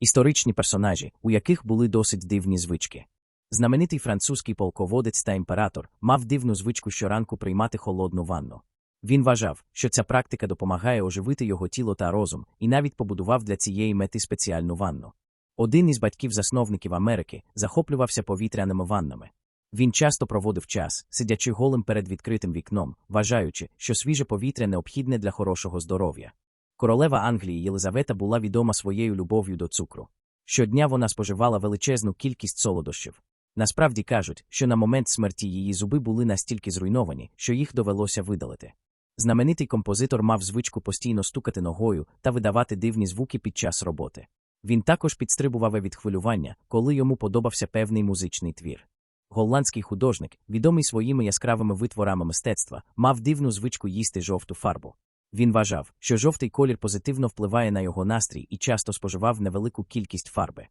історичні персонажі, у яких були досить дивні звички. Знаменитий французький полководець та імператор мав дивну звичку щоранку приймати холодну ванну. Він вважав, що ця практика допомагає оживити його тіло та розум, і навіть побудував для цієї мети спеціальну ванну. Один із батьків-засновників Америки захоплювався повітряними ваннами. Він часто проводив час, сидячи голим перед відкритим вікном, вважаючи, що свіже повітря необхідне для хорошого здоров'я. Королева Англії Єлизавета була відома своєю любов'ю до цукру. Щодня вона споживала величезну кількість солодощів. Насправді кажуть, що на момент смерті її зуби були настільки зруйновані, що їх довелося видалити. Знаменитий композитор мав звичку постійно стукати ногою та видавати дивні звуки під час роботи. Він також підстрибував від хвилювання, коли йому подобався певний музичний твір. Голландський художник, відомий своїми яскравими витворами мистецтва, мав дивну звичку їсти жовту фарбу. Він вважав, що жовтий колір позитивно впливає на його настрій і часто споживав невелику кількість фарби.